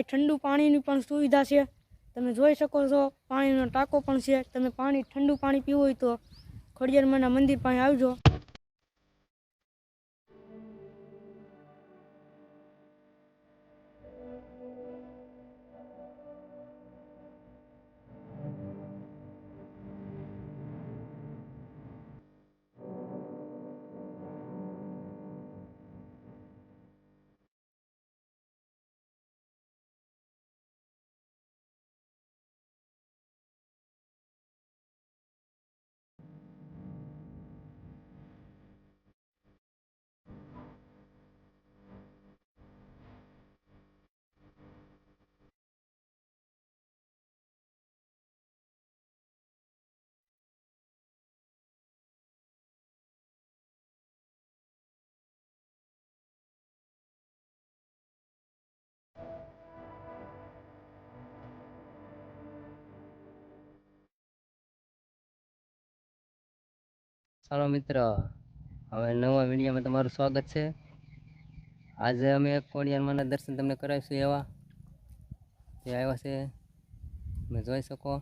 આ ઠંડુ પાણીની પણ સુવિધા છે. તમે જોઈ શકો છો, પાણીનો ટાંકો પણ છે. તમે પાણી ઠંડુ પાણી પીવું હોય તો ખોડિયારમાંના મંદિર પાસે આવજો. ચાલો મિત્ર, હવે નવા વિડીયોમાં તમારું સ્વાગત છે. આજે અમે કોડિયારમાંના દર્શન તમને કરાવીશું એવા. જે આવ્યા છે, તમે જોઈ શકો.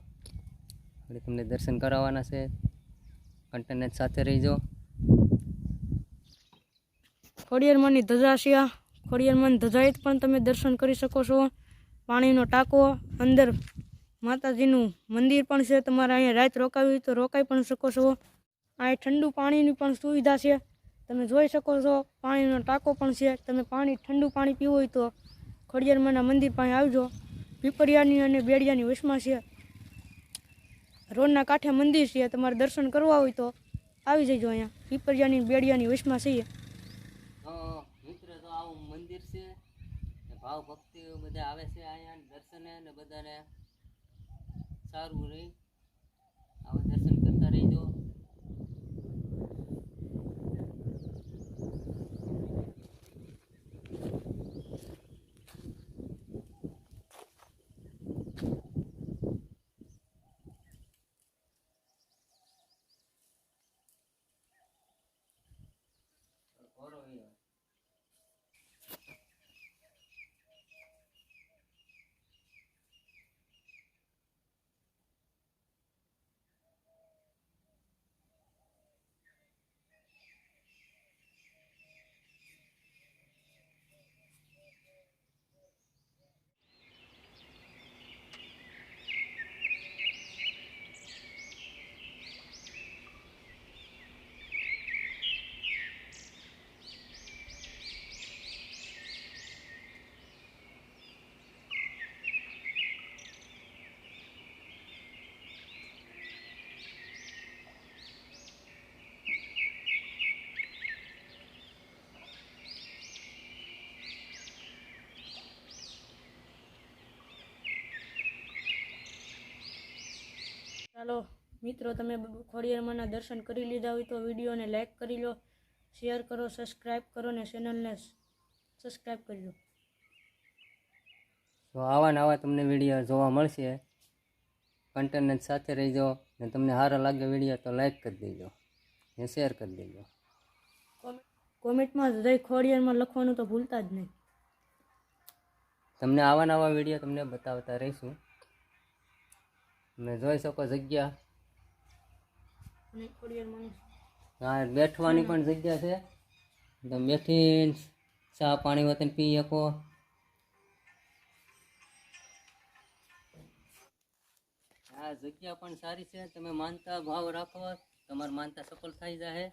એટલે તમને દર્શન કરાવવાના છે. કન્ટેનર સાથે રહીજો. ખોડિયારમાંની ધજા છે આ. ખોડિયારમાંની ધજાએ પણ તમે દર્શન કરી શકો છો. પાણીનો ટાંકો અંદર માતાજીનું મંદિર પણ છે. તમારે અહીંયા રાત રોકાવી તો રોકાઈ પણ શકો છો. આ ઠંડુ પાણીની પણ સુવિધા છે. તમે જોઈ શકો છો, પાણીનો ટાંકો પણ છે. તમે પાણી, ઠંડુ પાણી પીવું હોય તો ખોડિયારમાંના મંદિર પાસે આવજો. પીપરિયાની અને બેડિયાની વચમાં છે. રોડના કાંઠે મંદિર છે. તમારે દર્શન કરવા હોય તો આવી જજો અહીંયા. પીપરિયાની બેડિયાની વચમાં છીએ મિત્ર, તો આવું મંદિર છે. ભાવ ભક્તિ બધા આવે છે અહીંયા દર્શને ને બધાને. સારું રહી આવા દર્શન કરતા રહીજો ચાલો મિત્રો તમે ખોડિયારમાંના દર્શન કરી લીધા હોય તો વિડીયોને લાઈક કરી લો શેર કરો સબસ્ક્રાઈબ કરો ને ચેનલને સબસ્ક્રાઈબ કરી લો. તો આવા ને આવા તમને વીડિયો જોવા મળશે. કન્ટેન્ટ સાથે રહીજો ને તમને સારો લાગે વીડિયો તો લાઈક કરી દેજો ને શેર કરી દેજો. કોમે- કોમેન્ટમાં જય ખોડિયારમાં લખવાનું તો ભૂલતા જ નહીં. તમને આવા નવા વીડિયો તમને બતાવતા રહીશું. તમે જોઈ શકો જગ્યા. હા બેઠવાની પણ જગ્યા છે. તમે બેઠી ચા પાણી વતન પી શકો. આ જગ્યા પણ સારી છે. તમે માનતા ભાવ રાખો. તમારે માનતા સફળ થઈ જાય